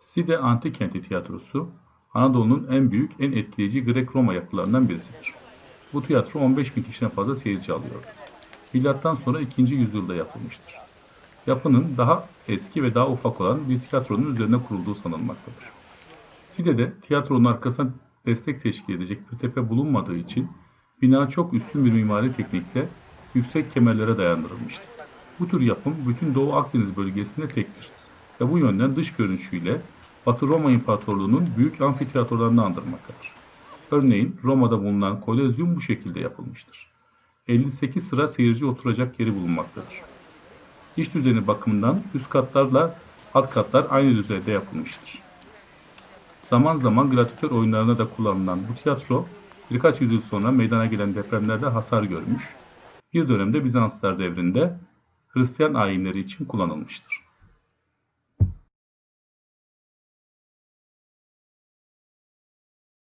Side Antik Kenti Tiyatrosu, Anadolu'nun en büyük, en etkileyici Grek-Roma yapılarından birisidir. Bu tiyatro 15 bin kişiden fazla seyirci alıyor. Milattan sonra 2. yüzyılda yapılmıştır. Yapının daha eski ve daha ufak olan bir tiyatronun üzerine kurulduğu sanılmaktadır. Side'de tiyatronun arkasına destek teşkil edecek bir tepe bulunmadığı için bina çok üstün bir mimari teknikle yüksek kemerlere dayandırılmıştır. Bu tür yapım bütün Doğu Akdeniz bölgesinde tektir ve bu yönden dış görünüşüyle Batı Roma İmparatorluğu'nun büyük amfiteyatrolarını andırmaktadır. Örneğin Roma'da bulunan Kolezyum bu şekilde yapılmıştır. 58 sıra seyirci oturacak yeri bulunmaktadır. İç düzeni bakımından üst katlarla alt katlar aynı düzeyde yapılmıştır. Zaman zaman gladyatör oyunlarına da kullanılan bu tiyatro birkaç yüzyıl sonra meydana gelen depremlerde hasar görmüş, bir dönemde Bizanslar devrinde Hristiyan ayinleri için kullanılmıştır.